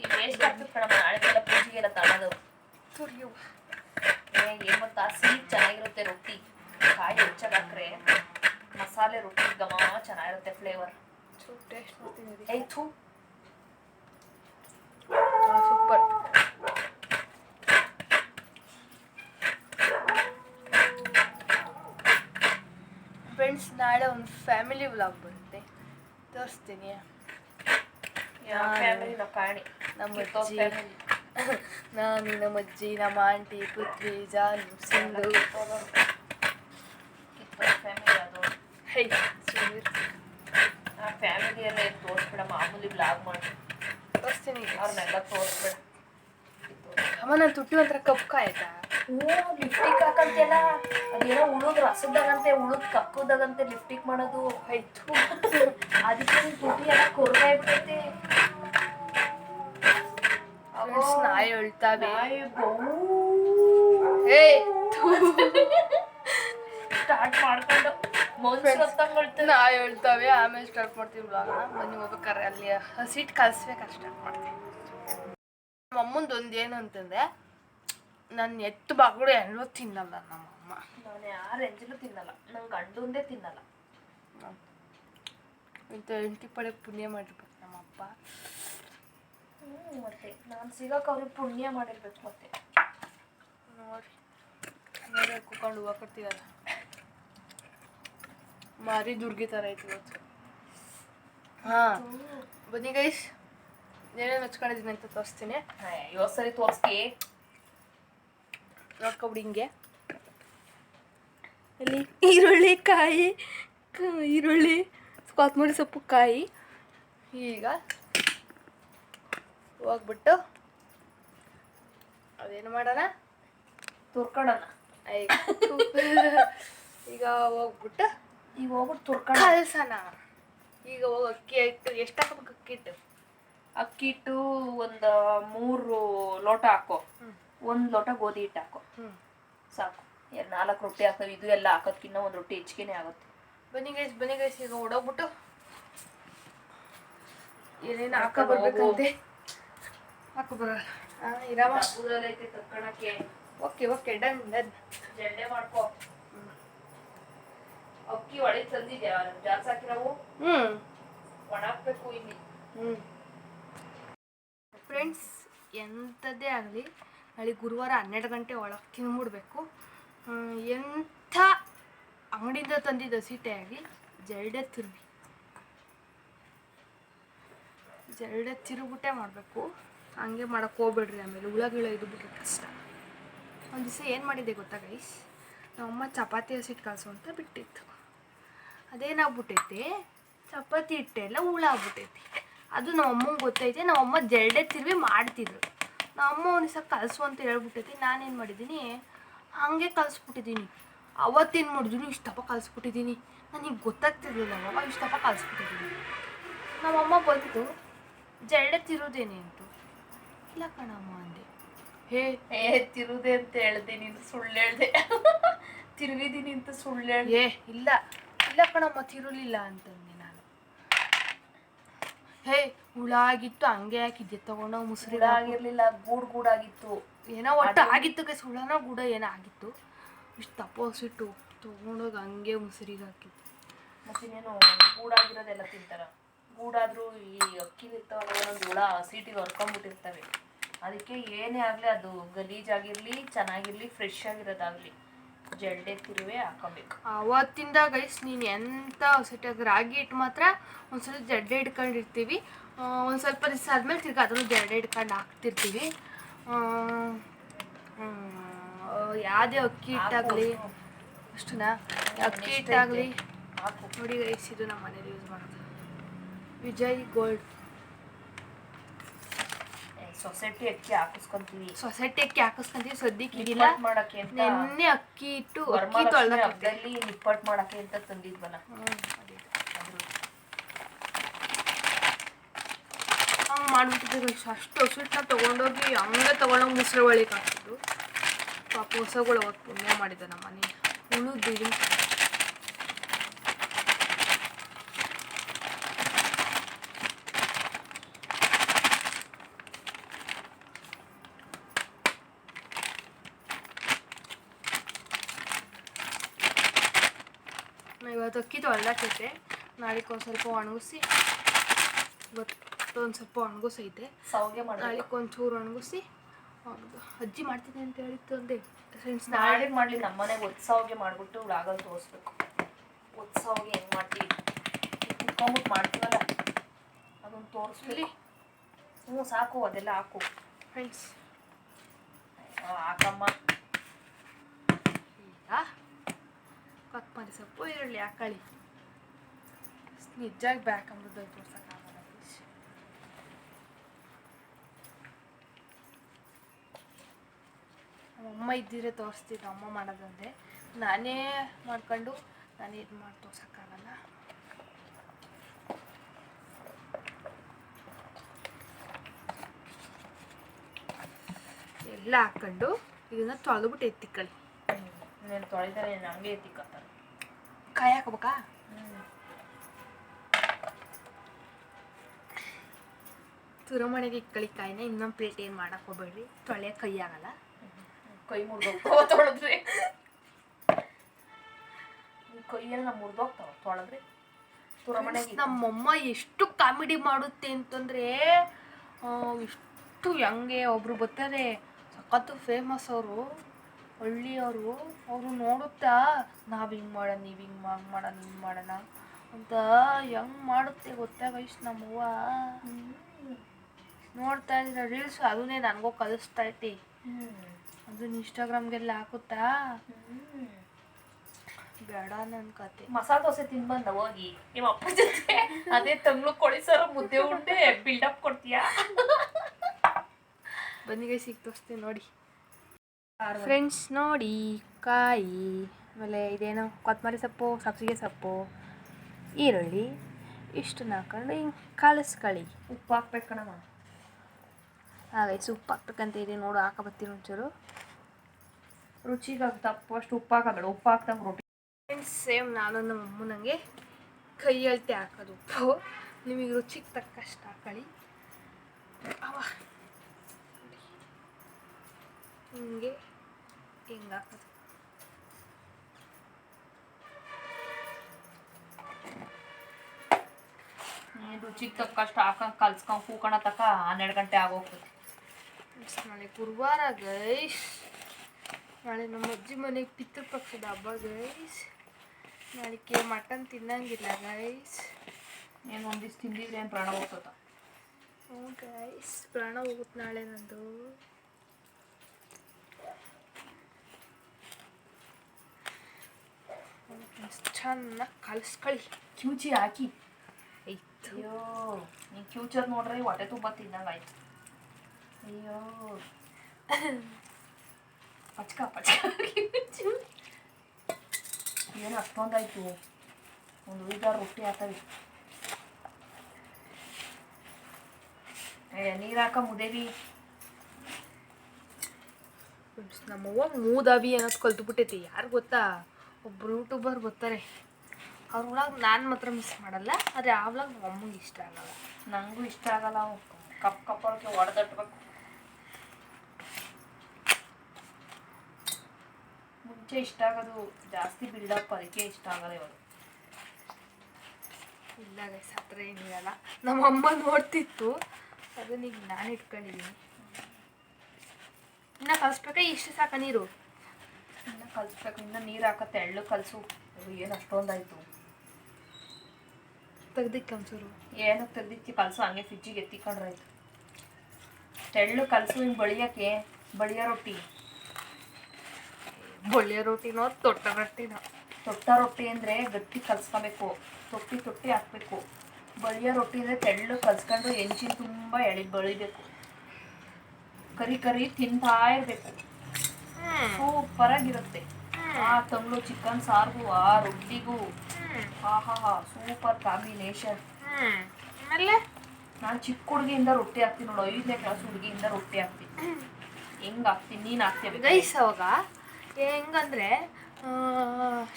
ಈ ವೇಸ್ಟ್ ಆಗ್ತದೆ ಕಣಮ್ಮ ನಾಳೆಗೆಲ್ಲ ಪೂಜೆಗೆಲ್ಲ ತಗೊಳ್ಳೋದು ತುರಿಯು ಏ ಏನ್ ಗೊತ್ತಾ ಸಿಹಿ ಚೆನ್ನಾಗಿರುತ್ತೆ ರೊಟ್ಟಿ. ಕಾಯಿ ಹೆಚ್ಚಾಗಿ ಹಾಕ್ರೆ ಮಸಾಲೆ ರೊಟ್ಟಿ ಘಮ ಚೆನ್ನಾಗಿರುತ್ತೆ ಫ್ಲೇವರ್ ಚೂರು ಟೇಸ್ಟ್ ಮಾಡ್ತೀನಿ ಏ ಥೂ. ಸೂಪರ್ ಫ್ರೆಂಡ್ಸ್ ನಾಳೆ ಒಂದು ಫ್ಯಾಮಿಲಿ ವ್ಲಾಗ್ ಬರುತ್ತೆ. ತೋರಿಸ್ತೀನಿ. ಯಾ ಫ್ಯಾಮಿಲಿ ನಾವು ಕಾಣಿ. ನಮ್ಮ ಕಿತ್ತೋದ್ ನಾನು ನಮ್ಮ ಅಜ್ಜಿ ನಮ್ಮ ಆಂಟಿ ಪೃಥ್ವಿ ಜಾನು ಸಿಂಧು. ಹೈ ಸುನೀರ್ ಆ ಫ್ಯಾಮಿಲಿ ಎಲ್ಲ ಏನು ತೋರಿಸ್ಬೇಡ ಮಾಮೂಲಿ ಬ್ಲಾಗ್ ಮಾಡಿ. ತೋರಿಸ್ತೀನಿ. ಅವ್ರನ್ನೆಲ್ಲ ತೋರಿಸ್ಬೇಡ. ಅಮ್ಮ ನಾನು ತುಟ್ಟಿ ಒಂಥರ ಕಪ್ ಆಯ್ತಾ ಹ್ಞೂ ಲಿಫ್ಟಿಕ್ ಹಾಕಂತೆಲ್ಲ ಅದೇನೋ ಉಳುದ್ ರಸದಾಗಂತೆ ಉಳುದ್ ಕಕ್ಕುದಾಗಂತೆ ಲಿಫ್ಟಿಕ್ ಮಾಡೋದು ಆಯ್ತು. ಅದಕ್ಕೆ ತುಟಿ ಎಲ್ಲ ಕೊರ್ಗಾಯ್ಬಿಟ್ಟೈತೆ ಫ್ರೆಂಡ್ಸ್ ನಾಯಿ ಹೇಳ್ತಾವೆ ಸ್ಟಾರ್ಟ್ ಮಾಡ್ಕೊಂಡು ನಾಯಿ ಹೇಳ್ತಾವೆ ಆಮೇಲೆ ಸ್ಟಾರ್ಟ್ ಮಾಡ್ತೀವಿ ಬ್ಲಾಗ್ ಬನ್ನಿ ಹೋಗ್ಬೇಕಾರೆ ಅಲ್ಲಿ ಸೀಟ್ ಕಲಿಸ್ಬೇಕು ಸ್ಟಾರ್ಟ್ ಮಾಡ್ತೀವಿ. ನಮ್ಮ ಅಮ್ಮಂದು ಒಂದು ಏನು ಅಂತಂದ್ರೆ ನನ್ನ ಎತ್ತು ಬಾಗುಡು ಎಲ್ಲೂ ತಿನ್ನಲ್ಲ ನಮ್ಮಮ್ಮ. ನಾನು ಯಾರ ಎಂಜಲು ತಿನ್ನಲ್ಲ. ನನ್ನ ಗಂಡಂದೇ ತಿನ್ನಲ್ಲ. ಇಂಥ ಎಂಟಿ ಪಡೆ ಪುಣ್ಯ ಮಾಡಿರ್ಬೇಕು ನಮ್ಮಪ್ಪ. ಹ್ಞೂ ಮತ್ತೆ ನಾನು ಸಿಗಕ್ಕೆ ಅವ್ರಿಗೆ ಪುಣ್ಯ ಮಾಡಿರ್ಬೇಕು ಮತ್ತೆ. ನೋಡಿ ನೋಡಿ ಕುತ್ಕೊಂಡು ಹೂವು ಕಟ್ತೀವಲ್ಲ ಮಾರಿ ದುರ್ಗಿ ಥರ ಐತಿ ಇವತ್ತು. ಹಾಂ ಬನ್ನಿ ಗೈಸ್ ಏನೇನು ಹಚ್ಕೊಂಡಿದ್ದೀನಿ ಅಂತ ತೋರಿಸ್ತೀನಿ. ಇವತ್ತು ಸರಿ ತೋರಿಸ್ತಿ ನೋಡ್ಕೊಬಿಡಿ ಹಿಂಗೆ. ಅಲ್ಲಿ ಈರುಳ್ಳಿ ಕಾಯಿ ಈರುಳ್ಳಿ ಕೊತ್ತಂಬರಿ ಸೊಪ್ಪು ಕಾಯಿ. ಈಗ ಹೋಗ್ಬಿಟ್ಟು ಅದೇನು ಮಾಡೋಣ? ತುರ್ಕೊಳ್ಳೋಣ ಐ- ಈಗ ಹೋಗ್ಬಿಟ್ಟು ಈಗ ಹೋಗ್ಬಿಟ್ಟು ತುರ್ಕೊಂಡು ಈಗ ಹೋಗಿ ಅಕ್ಕಿ ಹಿಟ್ಟು ಎಷ್ಟು ಹಾಕ್ಬೇಕು ಅಕ್ಕಿ ಹಿಟ್ಟು? ಅಕ್ಕಿ ಹಿಟ್ಟು ಒಂದು ಮೂರು ಲೋಟ ಹಾಕೋ. ಒಂದು ಲೋಟ ಗೋಧಿ ಹಿಟ್ಟು ಹಾಕೋ. ಸಾಕು. ಎರಡು ನಾಲ್ಕು ರೊಟ್ಟಿ ಹಾಕೋ ಇದು ಎಲ್ಲ ಹಾಕೋದ್ಕಿನ್ನ ಒಂದು ರೊಟ್ಟಿ ಹೆಚ್ಚಿಗೆನೇ ಆಗುತ್ತೆ. ಬನ್ನಿ ಗೈಸ್ ಬನ್ನಿ ಗೈಸ್ ಈಗ ಓಡೋಗ್ಬಿಟ್ಟು ಏನೇನು ಹಾಕ ಬರ್ಬೇಕಂತೆ ಹಾಕೋ ಬರಲ್ಲ. ಹಾಂ ಇರಾಮ ಐತೆ ತಕ್ಕಣಕ್ಕೆ. Okay okay done done. ಜಲ್ಡೆ ಮಾಡ್ಕೋ. ಅಕ್ಕಿ ಒಳಗೆ ತಂದಿದ್ಯಾ? ಜಾಸ್ತಿ ಹಾಕಿರವು? ಹ್ಮ್. ಒಣ ಹಾಕ್ಬೇಕು ಇಲ್ಲಿ. ಹ್ಞೂ ಫ್ರೆಂಡ್ಸ್ ಎಂಥದ್ದೇ ಆಗಲಿ ನಾಳೆ ಗುರುವಾರ ಹನ್ನೆರಡು ಗಂಟೆ ಒಳಗೆ ಹ್ಮ್, ಎಂಥ ಅಂಗಡಿಯಿಂದ ತಂದಿದ್ದ ಸೀಟೆ ಆಗಲಿ ಜರಡೆ ತಿರುಗಿ ಜರಡೆ ತಿರುಗುಟ್ಟೆ ಮಾಡಬೇಕು. ಹಂಗೆ ಮಾಡೋಕ್ಕೆ ಹೋಗ್ಬೇಡ್ರಿ ಆಮೇಲೆ ಹುಳ ಗಿಳ ಇದು ಬಿಟ್ಟರೆ ಕಷ್ಟ. ಒಂದು ದಿವಸ ಏನು ಮಾಡಿದ್ದೆ ಗೊತ್ತಾ ಗೈಸ್ ನಮ್ಮಮ್ಮ ಚಪಾತಿ ಹಸಿಟ್ಟು ಕಲಸು ಅಂತ ಬಿಟ್ಟಿತ್ತು. ಅದೇನಾಗ್ಬಿಟ್ಟೈತೆ ಚಪಾತಿ ಹಿಟ್ಟೆಲ್ಲ ಹುಳ ಆಗ್ಬಿಟ್ಟೈತಿ ಅದು ನಮ್ಮಮ್ಮಂಗೆ ಗೊತ್ತೈತೆ. ನಮ್ಮಮ್ಮ ಜರಡೆ ತಿರುವಿ ಮಾಡ್ತಿದ್ರು. ನಮ್ಮಮ್ಮ ಒಂದು ದಿವಸ ಕಲಸು ಅಂತ ಹೇಳ್ಬಿಟ್ಟೈತಿ ನಾನೇನು ಮಾಡಿದ್ದೀನಿ ಹಾಗೆ ಕಲಿಸ್ಬಿಟ್ಟಿದ್ದೀನಿ. ಅವತ್ತೇನು ಮಾಡಿದ್ರು ಇಷ್ಟಪ್ಪ ಕಲಿಸ್ಬಿಟ್ಟಿದ್ದೀನಿ. ನನಗೆ ಗೊತ್ತಾಗ್ತಿರ್ಲಿಲ್ಲ ಅವಾಗ ಇಷ್ಟಪ್ಪ ಕಲಿಸ್ಬಿಟ್ಟಿದ್ದೀನಿ. ನಮ್ಮಮ್ಮ ಬಂತು ಜಡೆ ತಿರುವುದೇನೆ ಅಂತು. ಇಲ್ಲ ಕಣಮ್ಮ ಅಂದೆ. ಹೇ ಏ ತಿರುದೆ ಅಂತ ಹೇಳ್ದೆ ನೀನು ಸುಳ್ಳು ಹೇಳ್ದೆ. ತಿರುಗಿದ್ದೀನಿ ಅಂತ ಸುಳ್ಳು ಹೇಳ್ದೆ. ಏ ಇಲ್ಲ ಇಲ್ಲ ಕಣಮ್ಮ ತಿರುಲಿಲ್ಲ ಅಂತಂದೆ ಹೇ ಹುಳ ಆಗಿತ್ತು ಹಂಗೆ ಹಾಕಿದ್ದೆ. ತಗೊಂಡೋಗಿ ಮುಸುರಿ ಹುಳ ಆಗಿರ್ಲಿಲ್ಲ ಗೂಡ್ ಗೂಡಾಗಿತ್ತು ಏನೋ ಒಟ್ಟು ಆಗಿತ್ತು ಕೈ ಹುಳನೋ ಗೂಡ ಏನೋ ಆಗಿತ್ತು. ಇಷ್ಟು ತಪ್ಪೋಸಿಟ್ಟು ತೊಗೊಂಡೋಗಿ ಹಂಗೆ ಮುಸುರಿಗೆ ಹಾಕಿತ್ತು ಮತ್ತಿನ್ನೇನು ಗೂಡಾಗಿರೋದೆಲ್ಲ ತಿಂತಾರ. ಗೂಡಾದ್ರೂ ಈ ಅಕ್ಕಿಲಿರ್ತಾವಲ್ಲ ಒಂದೊಂದು ಹುಳ ಸೀಟಿಗೆ ಹೊರ್ಕೊಂಡ್ಬಿಟ್ಟಿರ್ತವೆ ಅದಕ್ಕೆ ಏನೇ ಆಗಲಿ ಅದು ಗಲೀಜಾಗಿರಲಿ ಚೆನ್ನಾಗಿರಲಿ ಫ್ರೆಶ್ ಆಗಿರೋದಾಗಲಿ. ಜಲ್ಡೆ ತಿರುವೆ ಹಾಕೋಬೇಕು. ಅವತ್ತಿಂದ ಗೈಸ್ ನೀನು ಎಂಥ ಸೆಟ್ ರಾಗಿ ಹಿಟ್ಟು ಮಾತ್ರ ಒಂದ್ಸಲ ಜಡ್ಡೆ ಇಟ್ಕೊಂಡಿರ್ತೀವಿ ಒಂದು ಸ್ವಲ್ಪ ದಿವಸ ಆದಮೇಲೆ ತಿರ್ಗಿ ಅದನ್ನು ಜಡ್ಡೆ ಇಟ್ಕೊಂಡು ಹಾಕ್ತಿರ್ತೀವಿ. ಯಾವುದೇ ಅಕ್ಕಿ ಹಿಟ್ಟಾಗಲಿ ಅಷ್ಟುನಾ? ಅಕ್ಕಿ ಹಿಟ್ಟಾಗಲಿ. ನೋಡಿ ಗೈಸ್ ಇದು ನಮ್ಮ ಮನೇಲಿ ಯೂಸ್ ಮಾಡೋದು. ವಿಜಯ್ ಗೋಲ್ಡ್ ಸೊಸೈಟಿ ಅಕ್ಕಿ ಹಾಕಿಸ್ಕೊಂತೀವಿ ಸೊಸೈಟಿ ಅಕ್ಕಿ ಹಾಕಿಸ್ಕೊಂತೀವಿ ಸದ್ಯಕ್ಕೆ ಇದಿಲ್ಲ ನಿಪ್ಪಟ್ಟು ಮಾಡಕ್ಕೆ ಅಂತ. ನೆನ್ನೆ ಅಕ್ಕಿ ಇಟ್ಟು ಅಕ್ಕಿ ವರಮಹಾಲಕ್ಷ್ಮಿ ತೊಳ್ದಾಕಿದ್ದೆ ಹಬ್ಬದಲ್ಲಿ ನಿಪ್ಪಟ್ಟು ಮಾಡಕ್ಕೆ ಅಂತ ತಂದಿದ್ವಲ್ಲ. ಹಂಗೆ ಅದ್ರ ಮಾಡ್ಬಿಟ್ಟಿದ್ದೆ ಅಷ್ಟು ಹಸಿಟ್ಟನ್ನ ತೊಗೊಂಡೋಗಿ ಹಂಗೆ ತೊಗೊಂಡೋಗಿ ಮುಸ್ರೆ ಒಳಗೆ ಹಾಕ್ತಿದ್ರು ಪಾಪ ಹೊಸಗಳು ಅವತ್ತು ಪುಣ್ಯ ಮಾಡಿದ್ದೆ ನಮ್ಮ ಮನೆ. ಉಳಿದು ಅಕ್ಕಿ ತೊಳ್ದಾಕೈತೆ ನಾಳೆಗೆ ಒಂದು ಸ್ವಲ್ಪ ಒಣಗಿಸಿ ಒಂದು ಸ್ವಲ್ಪ ಒಣಗಿಸೈತೆ. ಮಾಡಿ ನಾಳೆಗೆ ಒಂಚೂರು ಒಣಗಿಸಿ ಅಜ್ಜಿ ಮಾಡ್ತೀನಿ ಅಂತ ಹೇಳಿತ್ತು ಅಂದೆ. ಫ್ರೆಂಡ್ಸ್ ನಾಳೆ ಮಾಡಲಿ ಮಾಡ್ಲಿ ನಮ್ಮನೆಗೆ ಒತ್ಸಾವಿಗೆ ಮಾಡ್ಬಿಟ್ಟು ಉಳಾಗಲ್ ತೋರಿಸ್ಬೇಕು. ಉತ್ಸವಗೆ ಹೆಂಗ್ ಮಾಡ್ತೀವಿ ಕುತ್ಕೊಂಡ್ಬಿಟ್ಟು ಮಾಡ್ತೀವಲ್ಲ? ಅದೊಂದು ತೋರಿಸ್ಲಿ ಹ್ಞೂ ಸಾಕು ಅದೆಲ್ಲ ಹಾಕು. ಫ್ರೆಂಡ್ಸ್ ಹಾಕಮ್ಮ ಈಗ ಕೊತ್ತಂಬರಿ ಸೊಪ್ಪು ಈರುಳ್ಳಿ ಹಾಕಳಿ ನಿಜಾಗಿ ಬ್ಯಾಕ್ ಅಂಬುದು ತೋರ್ಸೋಕ್ಕಾಗಲ್ಲ. ಅಮ್ಮ ಇದ್ದಿದ್ರೆ ತೋರಿಸ್ತಿದ್ದ, ಅಮ್ಮ ಮಾಡೋದಂದ್ರೆ ನಾನೇ ಮಾಡ್ಕೊಂಡು ನಾನೇ ಇದು ಮಾಡಿ ತೋರ್ಸೋಕ್ಕಾಗಲ್ಲ. ಎಲ್ಲ ಹಾಕ್ಕೊಂಡು ಇದನ್ನ ತೊಳೆದ್ಬಿಟ್ಟು ಎತ್ತಿಕ್ಕಳಿ ತೊಳಿತಾರೆ ಹಂಗೆ ಎತ್ತಿಕ್ಕತ್ತಾರೆ. ಕಾಯಿ ಹಾಕೋಬೇಕಾ ತುರಮಣೆಗೆ ಇಕ್ಕಳಿ ಕಾಯಿನ ಇನ್ನೊಂದು ಪ್ಲೇಟ್ ಏನು ಮಾಡಕ್ಕೆ ಹೋಗ್ಬೇಡ್ರಿ. ತೊಳೆ ಕೈ ಆಗಲ್ಲ. ಕೈ ಮುರಿದೋಗ್ತಾವ ತೊಳೆದ್ರಿ. ಕೈಯೆಲ್ಲ ಮುರಿದೋಗ್ತಾವ ತೊಳೆದ್ರಿ. ತುರಮನೆಗೆ ನಮ್ಮಮ್ಮ ಎಷ್ಟು ಕಾಮಿಡಿ ಮಾಡುತ್ತೆ ಅಂತಂದ್ರೆ ಇಷ್ಟು ಹೆಂಗೆ ಒಬ್ರು ಬರ್ತಾರೆ. ಸಖತ್ತು ಫೇಮಸ್ ಅವರು. ಹಳ್ಳಿಯವರು ಅವರು ನೋಡುತ್ತಾ ನಾವು ಹಿಂಗೆ ಮಾಡೋಣ ನೀವು ಹಿಂಗೆ ಹಂಗೆ ಮಾಡೋಣ ಹಿಂಗೆ ಮಾಡೋಣ ಅಂತ ಹೆಂಗೆ ಮಾಡುತ್ತೆ ಗೊತ್ತಾ ವಯಸ್ಸು ನಮ್ಮವ್ವ ನೋಡ್ತಾ ಇದ್ರೆ ರೀಲ್ಸ್ ಅದನ್ನೇ ನನಗೂ ಕಲಿಸ್ತಾ ಐತಿ ಅದನ್ನ ಇನ್ಸ್ಟಾಗ್ರಾಮ್ಗೆಲ್ಲ ಹಾಕುತ್ತಾ? ಬೇಡ ನನ್ನ ಕತೆ. ಮಸಾಲ ದೋಸೆ ತಿನ್ಬಂದ ಬಂದ ಹೋಗಿ ನಿಮ್ಮ ಅಪ್ಪ ಜೊತೆ ಅದೇ ತಂಗ್ಳು ಕೊಳಿಸಾರ ಮುದ್ದೆ ಉಂಡೆ ಬಿಲ್ಡಪ್ ಕೊಡ್ತೀಯಾ? ಬನ್ನಿಗೆ ಸಿಕ್ ತೋರಿಸ್ತೀನಿ ನೋಡಿ. ಫ್ರೆಂಡ್ಸ್ ನೋಡಿ ಕಾಯಿ ಆಮೇಲೆ ಇದೇನೋ? ಕೊತ್ತಂಬರಿ ಸೊಪ್ಪು ಸಬ್ಸಿಗೆ ಸೊಪ್ಪು ಈರುಳ್ಳಿ ಇಷ್ಟನ್ನ ಹಾಕೊಂಡು ಹಿಂಗೆ ಕಳಿಸ್ಕೊಳ್ಳಿ. ಉಪ್ಪು ಹಾಕ್ಬೇಕು ಕಣಮ್ಮ. ಹಾಗೆ ಉಪ್ಪು ಹಾಕ್ಬೇಕಂತ ಇದೆ. ನೋಡು ಹಾಕಬತ್ತೀನಿ ಒಂಚೂರು. ರುಚಿಗೆ ತಪ್ಪು ಅಷ್ಟು ಉಪ್ಪು ಹಾಕಬೇಡ. ಉಪ್ಪು ಹಾಕ್ದಂಗೆ ರೊಟ್ಟಿ. ಫ್ರೆಂಡ್ಸ್ ಸೇಮ್ ನಾನು ನಮ್ಮ ಅಮ್ಮನಂಗೆ ಕೈ ಅಳತೆ ಹಾಕೋದು ಉಪ್ಪು. ನಿಮಗೆ ರುಚಿಗೆ ತಕ್ಕಷ್ಟು ಹಾಕೊಳ್ಳಿ. ಅವ ಹಿಂಗೆ ಹಿಂಗೆ. ಹಾಕೋದು ರುಚಿಗೆ ತಕ್ಕಷ್ಟು ಹಾಕೊಂಡು ಕಲ್ಸ್ಕೊಂಡು ಕೂಕೋಣ ತಕ ಹನ್ನೆರಡು ಗಂಟೆ ಆಗೋಗ್ತದೆ. ನಾಳೆ ಗುರುವಾರ ಗೈಸ್. ನಾಳೆ ನಮ್ಮ ಅಜ್ಜಿ ಮನೆಗೆ ಪಿತೃಪಕ್ಷದ ಹಬ್ಬ ಗೈಸ್. ನಾಳೆಗೆ ಮಟನ್ ತಿನ್ನಂಗಿಲ್ಲ ಗೈಸ್. ಏನು ಒಂದಿಷ್ಟು ತಿಂದಿದ್ರೆ ಏನು ಪ್ರಾಣ ಹೋಗ್ತದ? ಹ್ಞೂ ಗೈಸ್. ಪ್ರಾಣ ಹೋಗುತ್ತೆ ನಾಳೆ ನಂದು. ಚೆನ್ನಾಗಿ ಕಲಿಸ್ಕೊಳ್ಳಿ. ಕಿವುಚಿ ಹಾಕಿ. ಆಯ್ತು ಅಯ್ಯೋ ನೀನು ಕಿವುಚದ್ ನೋಡ್ರೆ ಹೊಟ್ಟೆ ತುಂಬ ತಿನ್ನಂಗೆ ಆಯ್ತು ಅಯ್ಯೋ. ಪಚ್ಕ ಪಚ್ಕ. ಏನು ಅಷ್ಟೊಂದಾಯ್ತು. ಒಂದು ಉಳಿದ ರೊಟ್ಟಿ ಹಾಕವಿ ಏ ನೀರು ಹಾಕ ಮುದೇವಿ. ನಮ್ಮವ್ವ ಮೂದವಿ ಅನ್ನೋದು ಕಲ್ತ್ಬಿಟ್ಟೈತಿ. ಯಾರು ಗೊತ್ತಾ? ಒಬ್ರು ಯೂಟ್ಯೂಬರ್ ಗೊತ್ತಾರೆ. ಅವ್ರ ಒಳಗೆ ನಾನು ಮಾತ್ರ ಮಿಸ್ ಮಾಡಲ್ಲ, ಆದರೆ ಆ ಅಮ್ಮಗೆ ಇಷ್ಟ ಆಗಲ್ಲ. ನನಗೂ ಇಷ್ಟ ಆಗಲ್ಲ ಕಪ್ ಕಪ್ಪಳಕ್ಕೆ ಹೊಡೆದಟ್ಬೇಕು ಮುಂಚೆ ಇಷ್ಟ ಆಗೋದು ಜಾಸ್ತಿ ಬಿಲ್ಡಪ್ ಅದಕ್ಕೆ ಇಷ್ಟ ಆಗಲ್ಲ ಇವಳು ಇಲ್ಲ ಗೈಸ್ ಆ ಏನಿರಲ್ಲ ನಮ್ಮ ಅಮ್ಮ ನೋಡ್ತಿತ್ತು, ಅದನ್ನ ಈಗ ನಾನು ಇಟ್ಕೊಂಡಿದ್ದೀನಿ. ಇನ್ನ ಕಲಿಸ್ಬೇಕಾ? ಇಷ್ಟು ಸಾಕ ನೀರು? ಇನ್ನು ಕಲಿಸ್ಬೇಕು. ಇನ್ನು ನೀರು ಹಾಕತ್ತೆ ಎಳ್ಳು ಕಲಸು. ಏನು ಅಷ್ಟೊಂದಾಯ್ತು. ತೆಗ್ದಿಕ್ಕೆ ಒಂಚೂರು. ಏನಕ್ಕೆ ತೆಗ್ದಿಕ್ಕಿ ಕಲಸು ಹಂಗೆ ಫ್ರಿಜ್ಜಿಗೆ ಎತ್ತಿಕೊಂಡ್ರಾಯ್ತು. ತೆಳ್ಳು ಕಲಸು ಹಿಂಗೆ ಬಳಿಯೋಕ್ಕೆ ಬಳಿಯೋ ರೊಟ್ಟಿ. ಬಳಿಯೋ ರೊಟ್ಟಿನೋ ತೊಟ್ಟ ರೊಟ್ಟಿನೋ? ತೊಟ್ಟ ರೊಟ್ಟಿ ಅಂದರೆ ಗಟ್ಟಿ ಕಲ್ಸ್ಕೊಬೇಕು. ತೊಟ್ಟಿ ತೊಟ್ಟಿ ಹಾಕ್ಬೇಕು. ಬಳಿಯೋ ರೊಟ್ಟಿ ಅಂದರೆ ತೆಳ್ಳು ಕಲ್ಸ್ಕೊಂಡು ಹೆಂಚಿನ ತುಂಬ ಎಳಿ ಬಳಿಬೇಕು. ಕರಿ ಕರಿ ತಿಂತಾ ಇರಬೇಕು. ಸೂಪರಾಗಿರುತ್ತೆ. ಆ ತಂಗ್ಳು ಚಿಕನ್ ಸಾರ್ಗೂ ಆ ರೊಟ್ಟಿಗೂ. ಆಹಾ ಸೂಪರ್ ಕಾಂಬಿನೇಷನ್. ಆಮೇಲೆ? ನಾನು ಚಿಕ್ಕ ಹುಡುಗಿಯಿಂದ ರೊಟ್ಟಿ ಹಾಕ್ತೀನಿ ನೋಡು ಐದನೇ ಕ್ಲಾಸ್ ಹುಡುಗಿಯಿಂದ ರೊಟ್ಟಿ ಹಾಕ್ತೀನಿ. ಹೆಂಗ್ ಹಾಕ್ತೀನಿ ನೀನು ಹಾಕ್ತೀನಿ ಗೈಸ್ ಅವಾಗ ಹೆಂಗಂದ್ರೆ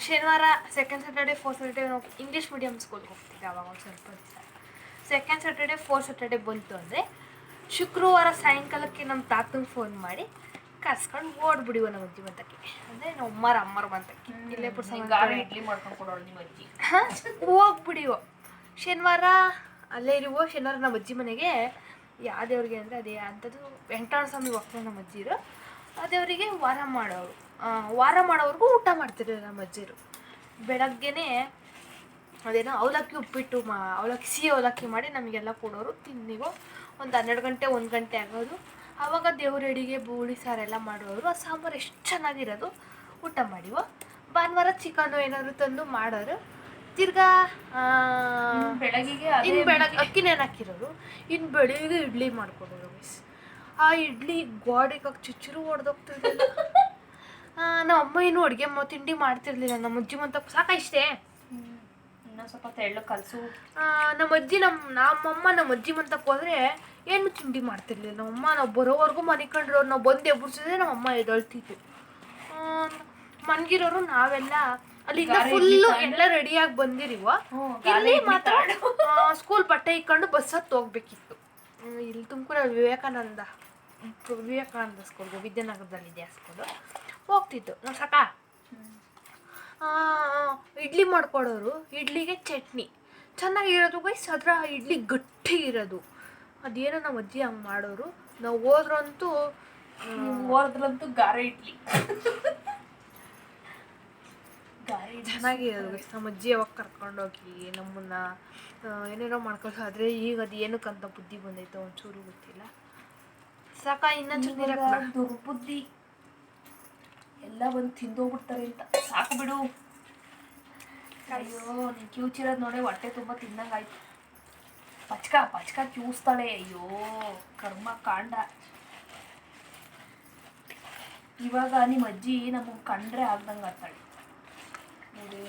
ಶನಿವಾರ ಸೆಕೆಂಡ್ ಸ್ಯಾಟರ್ಡೆ ಫೋರ್ತ್ ಸ್ಯಾಟರ್ಡೆ ನಾವು ಇಂಗ್ಲೀಷ್ ಮೀಡಿಯಮ್ ಸ್ಕೂಲ್ಗೆ ಹೋಗ್ತಿದ್ದೆ ಅವಾಗ ಒಂದು ಸ್ವಲ್ಪ ದಿವಸ. ಸೆಕೆಂಡ್ ಸ್ಯಾಟರ್ಡೆ ಫೋರ್ತ್ ಸ್ಯಾಟರ್ಡೆ ಬಂತು ಅಂದರೆ ಶುಕ್ರವಾರ ಸಾಯಂಕಾಲಕ್ಕೆ ನಮ್ಮ ತಾತಂಗೆ ಫೋನ್ ಮಾಡಿ ಕರ್ಸ್ಕೊಂಡು ಓಡ್ಬಿಡಿವ ನಮ್ಮ ಅಜ್ಜಿ ಬಂತಕ್ಕೆ ಅಂದರೆ ನಮ್ಮ ಅಮ್ಮರ ಅಮ್ಮರ ಬಂತಕ್ಕೆ ಇಲ್ಲೇ ಇಡ್ಲಿ ಮಾಡ್ಕೊಂಡು ಕೊಡೋಳು ನಿಮ್ಮ ಅಜ್ಜಿ. ಹೋಗ್ಬಿಡಿವ. ಶನಿವಾರ ಅಲ್ಲೇ ಇರುವ ಶನಿವಾರ ನಮ್ಮ ಅಜ್ಜಿ ಮನೆಗೆ. ಯಾವ ದೇವ್ರಿಗೆ ಅಂದರೆ ಅದೇ ಅಂಥದ್ದು ವೆಂಕಟರಮಣ ಸ್ವಾಮಿ ಹೋಗ್ತಾರೆ ನಮ್ಮ ಅಜ್ಜಿರು. ಅದೇವರಿಗೆ ದೇವರಿಗೆ ವಾರ ಮಾಡೋರು. ವಾರ ಮಾಡೋವ್ರಿಗೂ ಊಟ ಮಾಡ್ತಿರ ನಮ್ಮ ಅಜ್ಜಿರು. ಬೆಳಗ್ಗೆನೇ ಅದೇನೋ ಅವಲಕ್ಕಿ ಉಪ್ಪಿಟ್ಟು ಮಾ ಅವಲಕ್ಕಿ ಸಿಹಿ ಅವಲಕ್ಕಿ ಮಾಡಿ ನಮಗೆಲ್ಲ ಕೊಡೋರು. ತಿನ್ನಿಗೋ ಒಂದು ಹನ್ನೆರಡು ಗಂಟೆ ಒಂದು ಗಂಟೆ ಆಗೋದು. ಆವಾಗ ದೇವ್ರ ಅಡಿಗೆ ಬೋಳಿ ಸಾರೆಲ್ಲ ಮಾಡೋರು ಆ ಸಾಂಬಾರು ಎಷ್ಟು ಚೆನ್ನಾಗಿರೋದು ಊಟ ಮಾಡಿವ. ಭಾನುವಾರ ಚಿಕನು ಏನಾದರೂ ತಂದು ಮಾಡೋರು. ತಿರ್ಗಾ ಬೆಳಗ್ಗೆ ಇನ್ ಬೆಳಗಿಗೆ ಅದೇ ಇನ್ನು ಬೆಳಗ್ಗೆ ಅಕ್ಕಿ ನೆನೆ ಹಾಕಿರೋರು ಇನ್ನು ಬೆಳಿಗ್ಗೆ ಇಡ್ಲಿ ಮಾಡ್ಕೊಡೋರು ಮಿಸ್ ಆ ಇಡ್ಲಿ ಗೋಡೆಗೆ ಚುಚ್ಚುರು ಹೊಡೆದೋಗ್ತಿರ್ಲಿಲ್ಲ ನಮ್ಮ ಅಮ್ಮ ಏನು ಅಡುಗೆ ಮ ತಿಂಡಿ ಮಾಡ್ತಿರ್ಲಿಲ್ಲ. ನಮ್ಮ ಅಜ್ಜಿ ಮಂತ ಸಾಕ ಇಷ್ಟೇ ಸ್ವಲ್ಪ ತೆಳ್ಳು ಕಲಸು. ನಮ್ಮ ಅಜ್ಜಿ ನಮ್ಮ ನಮ್ಮಮ್ಮ ನಮ್ಮ ಅಜ್ಜಿ ಮಂತಕ್ಕೆ ಹೋದ್ರೆ ಏನು ತಿಂಡಿ ಮಾಡ್ತಿರ್ಲಿಲ್ಲ. ನಮ್ಮಮ್ಮ ನಾವು ಬರೋವರೆಗೂ ಮನಿಕೊಂಡ್ರು ನಾವು ಬಂದು ನಮ್ಮ ಅಮ್ಮ ಎದಳ್ತಿತ್ತು ಮನ್ಗಿರೋರು ನಾವೆಲ್ಲ ಅಲ್ಲಿಂದ ಫುಲ್ಲು ಎಲ್ಲ ರೆಡಿಯಾಗಿ ಬಂದಿರಿವ. ಇಲ್ಲಿ ಮಾತ್ರ ಸ್ಕೂಲ್ ಬಟ್ಟೆ ಇಕ್ಕೊಂಡು ಬಸ್ ಹತ್ತು ಹೋಗ್ಬೇಕಿತ್ತು. ಇಲ್ಲಿ ತುಮಕೂರಲ್ಲಿ ವಿವೇಕಾನಂದ ವಿವೇಕಾನಂದ ಸ್ಕೂಲ್ಗೆ ವಿದ್ಯಾನಗರದಲ್ಲಿದೆ ಆ ಸ್ಕೂಲು ಹೋಗ್ತಿತ್ತು ನಾವು ಸಕ? ಇಡ್ಲಿ ಮಾಡ್ಕೊಡೋರು. ಇಡ್ಲಿಗೆ ಚಟ್ನಿ. ಚೆನ್ನಾಗಿರೋದು ಗೈಸ್ ಅದರ ಇಡ್ಲಿ ಗಟ್ಟಿಗಿರೋದು ಅದೇನೋ ನಮ್ಮ ಅಜ್ಜಿ ಹಂಗೆ ಮಾಡೋರು. ನಾವು ಹೋದ್ರಂತೂ ಹೋದ್ರಂತೂ ಗಾರೆ ಇಡ್ಲಿ. ಗಾರೆ ಚೆನ್ನಾಗಿ ನಮ್ಮ ಅಜ್ಜಿ ಯಾವಾಗ ಕರ್ಕೊಂಡೋಗಿ ನಮ್ಮನ್ನ ಏನೇನೋ ಮಾಡ್ಕೊಂಡು ಆದರೆ ಈಗ ಅದು ಏನಕ್ಕಂತ ಬುದ್ಧಿ ಬಂದೈತೆ ಒಂಚೂರು ಗೊತ್ತಿಲ್ಲ. ಸಾಕ ಇನ್ನೊಂದು ಬುದ್ಧಿ? ಎಲ್ಲ ಬಂದು ತಿಂದೋಗ್ಬಿಡ್ತಾರೆ ಅಂತ. ಸಾಕು ಬಿಡು. ಅಯ್ಯೋ ನೀನ್ ಕ್ಯೂಚಿರೋದು ನೋಡಿ ಹೊಟ್ಟೆ ತುಂಬ ತಿನ್ನಂಗಾಯ್ತು ಪಚ್ಕ ಪಚ್ಕ ಚೂಸ್ತಾಳೆ. ಅಯ್ಯೋ ಕರ್ಮ ಕಾಂಡ. ಇವಾಗ ನಿಮ್ಮ ಅಜ್ಜಿ ನಮಗೆ ಕಂಡ್ರೆ ಆಗ್ದಂಗೆ ಆಡ್ತಾಳೆ ನೋಡಿ.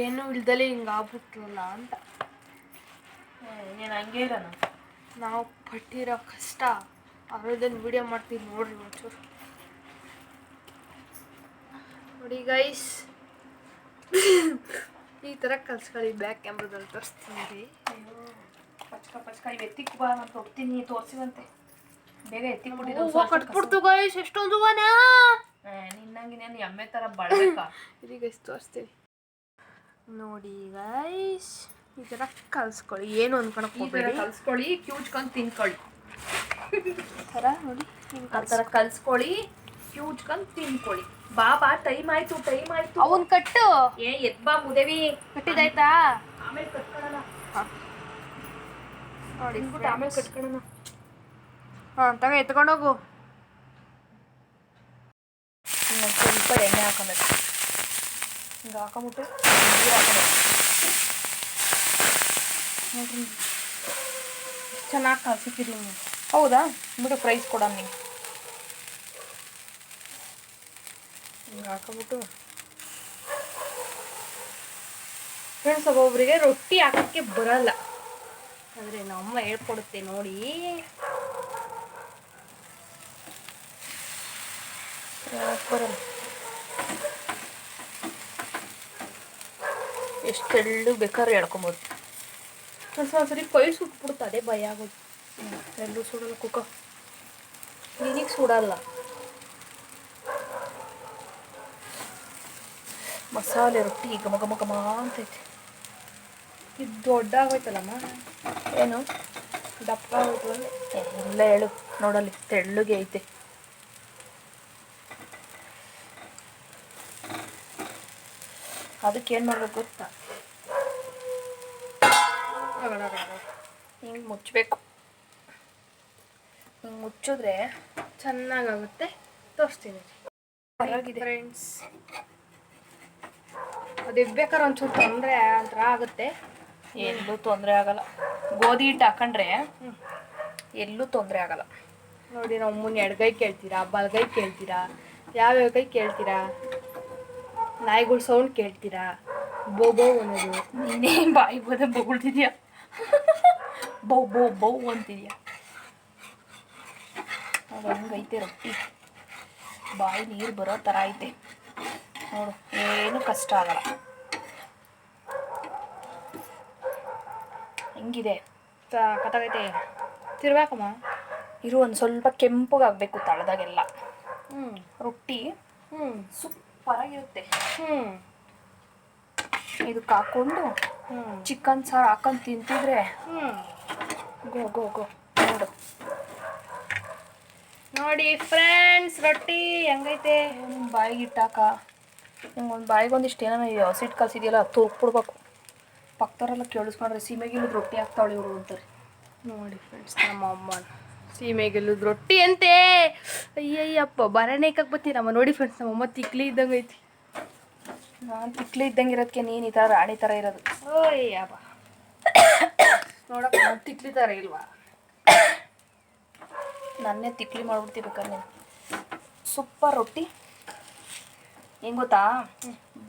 ಏನು ಇಲ್ದಲೆ ಹಿಂಗಾಗ್ಬಿಟ್ರಲ್ಲ ಅಂತ. ನೀನು ಹಂಗೆ ಇರೋಣ. ನಾವು ಪಟ್ಟಿರೋ ಕಷ್ಟ ಅವ್ರದ್ದನ್ನು ವಿಡಿಯೋ ಮಾಡ್ತೀವಿ ನೋಡ್ರಿ ಒಂಚೂರು. ನೋಡಿ ಗೈಸ್ ಈ ಥರ ಕಲ್ಸ್ಕೊಳ್ಳಿ ಬ್ಯಾಕ್ ಎಂಬುದನ್ನು ತೋರಿಸ್ತೀನಿ ಪಚ್ಕ ಪಚ್ಕ ಇವು ಎತ್ತಿಕ್ ಬಾ ನಾನು ಹೋಗ್ತೀನಿ ತೋರಿಸಿವಂತೆ. ಬೇಗ ಎತ್ತಿ ಬಿಟ್ಟಿದ್ದು ಕಟ್ಬಿಡ್ತು ಗಾಯಸ್ ಎಷ್ಟೊಂದು ಹೂವನ? ನಿನ್ನಂಗೆ ನಾನು ಎಮ್ಮೆ ಥರ ಬಳಬೇಕಾ? ಇದೀಗ ಎಷ್ಟು ತೋರಿಸ್ತೀನಿ. ನೋಡಿ ಗೈಸ್ ಈ ಥರ ಕಲ್ಸ್ಕೊಳ್ಳಿ. ಏನು ಅನ್ಕೊಳಕ್ ಹೋಗ್ಬೇಡಿ. ಕಲ್ಸ್ಕೊಳ್ಳಿ ಕ್ಯೂಚ್ಕೊಂಡು ತಿನ್ಕೊಳ್ಳಿ. ಥರ ನೋಡಿ ಆ ಥರ ಕಲ್ಸ್ಕೊಳ್ಳಿ ಕ್ಯೂಚ್ಕೊಂಡು ತಿನ್ಕೊಳ್ಳಿ. ಬಾ ಬಾ ಟೈಮ್ ಆಯ್ತು ಟೈಮ್ ಆಯ್ತು. ಅವನ್ ಕಟ್ಟು. ಏ ಎದ್ ಬಾ ಮುದೇವಿ. ಕಟ್ಟಿದಾಯ್ತಾ ಆಮೇಲೆ ಕಟ್ಕೊಳ್ಳೋಣ ನೋಡಿ ಆಮೇಲೆ ಕಟ್ಕೊಳ್ಳೋಣ ಹಾಂ ತಗ ಎತ್ಕೊಂಡೋಗು ಹೋಗು. ಸ್ವಲ್ಪ ಎಣ್ಣೆ ಹಾಕೋಬೇಕು. ಹಿಂಗೆ ಹಾಕೊಂಬಿಟ್ಟು ನೀರು ಹಾಕೋಬೇಕು. ನೋಡ್ರಿ. ಚೆನ್ನಾಗಿ ನೀವು ಹೌದಾ? ಬಿಡು ಪ್ರೈಸ್ ಕೊಡೋಣ ನಿಂಗೆ. ಹಿಂಗೆ ಹಾಕೊಂಬಿಟ್ಟು. ಫ್ರೆಂಡ್ಸ್ ಒಬ್ಬೊಬ್ಬರಿಗೆ ರೊಟ್ಟಿ ಹಾಕೋಕ್ಕೆ ಬರಲ್ಲ. ಆದರೆ ನಮ್ಮ ಹೇಳ್ಕೊಡುತ್ತೆ ನೋಡಿ. ಬರಲ್ಲ? ಎಷ್ಟು ತೆಳ್ಳು ಬೇಕಾದ್ರೆ ಹೇಳ್ಕೊಬೋದು. ಸ್ವಲ್ಪ ಸರಿ ಕೈ ಸುಟ್ಬಿಡ್ತು, ಅದೇ ಭಯ ಆಗೋದು ಎಲ್ಲೂ ಸುಡಲ್ಲ ಕುಕ್ಕ ನಿನಗೆ ಸುಡಲ್ಲ. ಮಸಾಲೆ ರೊಟ್ಟಿ ಘಮ ಘಮ ಘಮ ಅಂತೈತಿ. ಇದು ದೊಡ್ಡ ಆಗೋಯ್ತಲ್ಲಮ್ಮ ಏನು? ದಪ್ಪ ಆಗೋಯ್ತಲ್ಲ ಎಲ್ಲ ಹೇಳು ನೋಡಲ್ಲಿ ತೆಳ್ಳಗೆ ಐತೆ. ಅದಕ್ಕೆ ಏನು ಮಾಡ್ಬೇಕು ಗೊತ್ತಾ? ಹಿಂಗೆ ಮುಚ್ಚಬೇಕು ಹಿಂಗೆ ಮುಚ್ಚಿದ್ರೆ ಚೆನ್ನಾಗಾಗುತ್ತೆ. ತೋರಿಸ್ತೀನಿ. ಫ್ರೆಂಡ್ಸ್ ಅದು ಬೇಕಾದ್ರೆ ಒಂಚೂರು ತೊಂದರೆ ಒಂಥರ ಆಗುತ್ತೆ. ಎಲ್ಲೂ ತೊಂದರೆ ಆಗಲ್ಲ. ಗೋಧಿ ಹಿಟ್ಟು ಹಾಕೊಂಡ್ರೆ ಎಲ್ಲೂ ತೊಂದರೆ ಆಗಲ್ಲ. ನೋಡಿ ನಾವು ಮುನ್ನ ಎಡಗೈ ಕೇಳ್ತೀರಾ? ಬಲಗೈ ಕೇಳ್ತೀರಾ? ಯಾವ್ಯಾವ ಕೈ ಕೇಳ್ತೀರಾ? ನಾಯಿಗಳು ಸೌಂಡ್ ಕೇಳ್ತೀರಾ? ಬೋಬೋ ಅನ್ನೋದು. ನೀನೇ ಬಾಯಿ ಬೋದ ಬೊಗಳ್ತಿದ್ಯಾ? ಬೌ ಬೌ ಬೌ ಅಂತಿದ್ಯಾ? ಹಂಗೈತೆ ರೊಟ್ಟಿ. ಬಾಯಿ ನೀರು ಬರೋ ಥರ ಐತೆ. ನೋಡು ಏನು ಕಷ್ಟ ಆಗಲ್ಲ. ಹೆಂಗಿದೆ? ಕಥಾಗೈತೆ. ತಿರ್ಬೇಕಮ್ಮ ಇರು ಒಂದು ಸ್ವಲ್ಪ ಕೆಂಪಗಾಗಬೇಕು ತಳದಾಗೆಲ್ಲ. ಹ್ಞೂ ರೊಟ್ಟಿ ಹ್ಞೂ ಸೂಪರಾಗಿರುತ್ತೆ. ಹ್ಞೂ ಇದಕ್ಕೆ ಹಾಕ್ಕೊಂಡು ಹ್ಞೂ ಚಿಕನ್ ಸಾರು ಹಾಕೊಂಡು ತಿಂತಿದ್ರೆ ಹ್ಞೂ ಗೋ ಗೋ ಗೋ ನೋಡು. ನೋಡಿ ಫ್ರೆಂಡ್ಸ್ ರೊಟ್ಟಿ ಹೆಂಗೈತೆ? ನಿಮ್ ಬಾಯಿಗೆ ಇಟ್ಟಾಕ ನಿಮ್ಗೆ ಒಂದು ಬಾಯಿಗೆ ಒಂದಿಷ್ಟು ಏನೋ ಹಸಿಟ್ಟು ಕಲ್ಸಿದೆಯಲ್ಲ ತುರ್ಕ್ಬಿಡ್ಬೇಕು ಪಕ್ಕದವರೆಲ್ಲ ಕೇಳಿಸ್ಕೊಂಡ್ರೆ ಸೀಮೆಗಿಲ್ಲದ ರೊಟ್ಟಿ ಹಾಕ್ತಾವಳೆ ಇವರು ಅಂತಾರೆ. ನೋಡಿ ಫ್ರೆಂಡ್ಸ್ ನಮ್ಮ ಅಮ್ಮ. ಸೀಮೆಗಿಲ್ಲದ ರೊಟ್ಟಿ ಅಂತೆ. ಅಯ್ಯಯ್ಯಪ್ಪ ಬರಣೇಕಕ್ಕೆ ನಮ್ಮ ನೋಡಿ ಫ್ರೆಂಡ್ಸ್ ನಮ್ಮಮ್ಮ ತಿಕ್ಲಿ ಇದ್ದಂಗೆ ಐತಿ. ನಾನು ತಿಕ್ಲಿ ಇದ್ದಂಗೆ ಇರೋದಕ್ಕೆ ನೀನು ಈ ಥರ ರಾಣಿ ಥರ ಇರೋದು. ಓಯ್ಯಪ್ಪ ನೋಡಪ್ಪ ನಾನು ತಿಕ್ಲಿ ಥರ ಇಲ್ವಾ? ನನ್ನೇ ತಿಕ್ಲಿ ಮಾಡ್ಬಿಡ್ತಿ ಬೇಕಾದ್ರೆ ಸೂಪರ್ ರೊಟ್ಟಿ. ಹೆಂಗ್ ಗೊತ್ತಾ?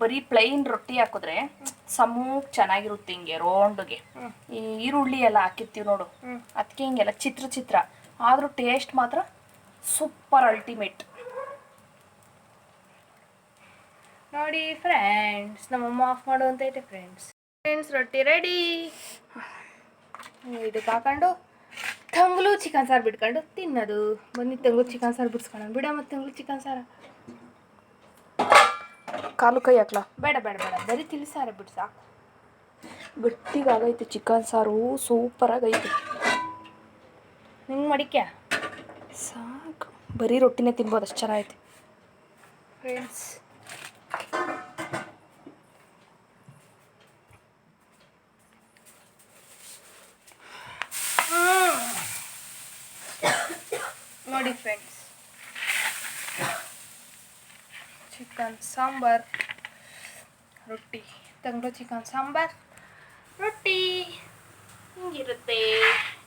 ಬರೀ ಪ್ಲೈನ್ ರೊಟ್ಟಿ ಹಾಕಿದ್ರೆ ಸಮೂಕ್ ಚೆನ್ನಾಗಿರುತ್ತೆ ಹಿಂಗೆ ರೌಂಡ್ಗೆ ಈ ಈರುಳ್ಳಿ ಎಲ್ಲ ಹಾಕಿರ್ತೀವಿ ನೋಡು. ಅದಕ್ಕೆ ಹಿಂಗೆಲ್ಲ ಚಿತ್ರ ಚಿತ್ರ. ಆದರೂ ಟೇಸ್ಟ್ ಮಾತ್ರ ಸೂಪರ್ ಅಲ್ಟಿಮೇಟ್ ನೋಡಿ ಫ್ರೆಂಡ್ಸ್ ನಮ್ಮಮ್ಮ ಆಫ್ ಮಾಡು ಅಂತ ಐತೆ ಫ್ರೆಂಡ್ಸ್ ಫ್ರೆಂಡ್ಸ್ ರೊಟ್ಟಿ ರೆಡಿ ಇದಕ್ಕೆ ಹಾಕೊಂಡು ತಂಗ್ಳು ಚಿಕನ್ ಸಾರು ಬಿಟ್ಕೊಂಡು ತಿನ್ನೋದು. ಬನ್ನಿ, ತಂಗ್ಳು ಚಿಕನ್ ಸಾರು ಬಿಡ್ಸ್ಕೊಳ್ಳೋಣ. ಬಿಡ ಮತ್ತು ತಂಗ್ಳು ಚಿಕನ್ ಸಾರು. ಕಾಲು ಕೈ ಹಾಕ್ಲಾ? ಬೇಡ ಬೇಡ ಬೇಡ. ಬರೀ ತಿಳಿಸಾರೆ ಬಿಡು ಸಾಕು. ಗಟ್ಟಿಗಾಗೈತೆ ಚಿಕನ್ ಸಾರು ಸೂಪರ್ ಆಗೈತೆ ನಿಂಗೆ ಮಡಿಕ್ಯಾ? ಸಾಕು. ಬರೀ ರೊಟ್ಟಿನೇ ತಿನ್ಬೋದು ಅಷ್ಟು ಚೆನ್ನಾಗೈತೆ. ಫ್ರೆಂಡ್ಸ್ ನೋಡಿ ಫ್ರೆಂಡ್ಸ್ ಚಿಕನ್ ಸಾಂಬಾರ್ ರೊಟ್ಟಿ ತಂಗ್ಳು ಚಿಕನ್ ಸಾಂಬಾರ್ ರೊಟ್ಟಿ ಹಿಂಗಿರುತ್ತೆ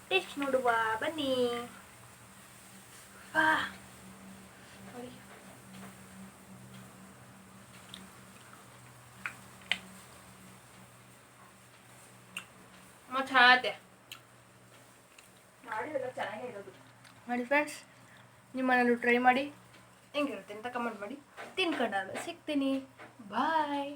ಟೇಸ್ಟ್ ನೋಡುವ ಬನ್ನಿ ಬಾ ನೋಡಿ ಮತ್ತು ಚೆನ್ನಾಗತ್ತೆ ಚೆನ್ನಾಗೇ ಇರೋದು ಮಾಡಿ ಫ್ರೆಂಡ್ಸ್ ನಿಮ್ಮ ಮನೇಲೂ ಟ್ರೈ ಮಾಡಿ ಹೆಂಗಿರುತ್ತೆ ಅಂತ ಕಮೆಂಟ್ ಮಾಡಿ ತಿನ್ಕೊಂಡು ಸಿಗ್ತೀನಿ. ಬಾಯ್